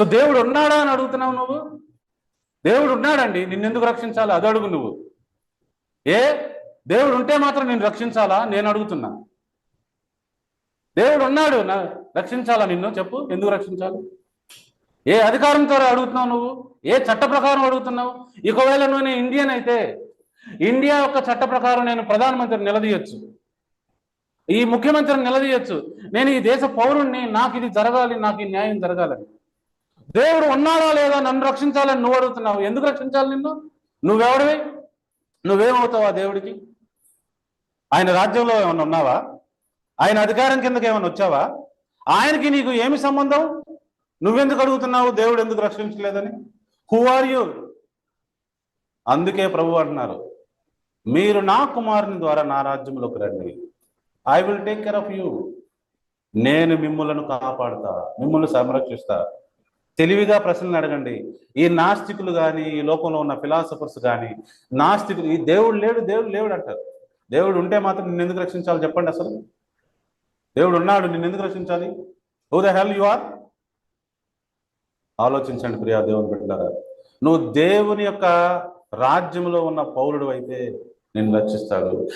So దేవుడు ఉన్నాడా అని అడుగుతున్నావు నువ్వు? దేవుడు ఉన్నాడండి నిన్నెందుకు రక్షించాలి? అది అడుగు నువ్వు. ఏ? దేవుడు ఉంటే మాత్రం నేను రక్షించాలా? నేను అడుగుతున్నా. దేవుడు ఉన్నాడు నా రక్షించాలా నిన్ను? చెప్పు ఎందుకు రక్షించాలి? ఏ అధికారంతో అడుగుతున్నావు నువ్వు? ఏ చట్ట ప్రకారం అడుగుతున్నావు? ఒకవేళ నువ్వు నేను ఇండియన్ అయితే ఇండియా యొక్క చట్ట ప్రకారం నేను ప్రధానమంత్రిని నిలదీయచ్చు. ఈ ముఖ్యమంత్రిని నిలదీయొచ్చు. నేను ఈ దేశ పౌరుణ్ణి నాకు ఇది జరగాలి నాకు ఈ న్యాయం జరగాలని. దేవుడు ఉన్నాడా లేదా నన్ను రక్షించాలని నువ్వు అడుగుతున్నావు? ఎందుకు రక్షించాలి నిన్ను? నువ్వెవడివి? నువ్వేమవుతావు ఆ దేవుడికి? ఆయన రాజ్యంలో ఏమైనా ఉన్నావా? ఆయన అధికారం కిందకి ఏమైనా వచ్చావా? ఆయనకి నీకు ఏమి సంబంధం? నువ్వెందుకు అడుగుతున్నావు? దేవుడు ఎందుకు రక్షించలేదని? హూ ఆర్ యూ అందుకే ప్రభు అంటున్నారు మీరు నా కుమారుని ద్వారా నా రాజ్యంలోకి రండి. I will take care of you నేను మిమ్మల్ని కాపాడుతా మిమ్మల్ని సంరక్షిస్తా. తెలివిగా ప్రశ్నలు అడగండి. ఈ నాస్తికులు కానీ ఈ లోకంలో ఉన్న ఫిలాసఫర్స్ కానీ నాస్తికులు ఈ దేవుడు లేడు దేవుడు లేడు అంటారు. దేవుడు ఉంటే మాత్రం నిన్ను ఎందుకు రక్షించాలి చెప్పండి అసలు? దేవుడు ఉన్నాడు నిన్ను ఎందుకు రక్షించాలి? Who the hell you are ఆలోచించండి ప్రియా దేవుని బిడ్డలారా. నువ్వు దేవుని యొక్క రాజ్యంలో ఉన్న పౌరుడు అయితే నిన్ను రక్షిస్తాడు.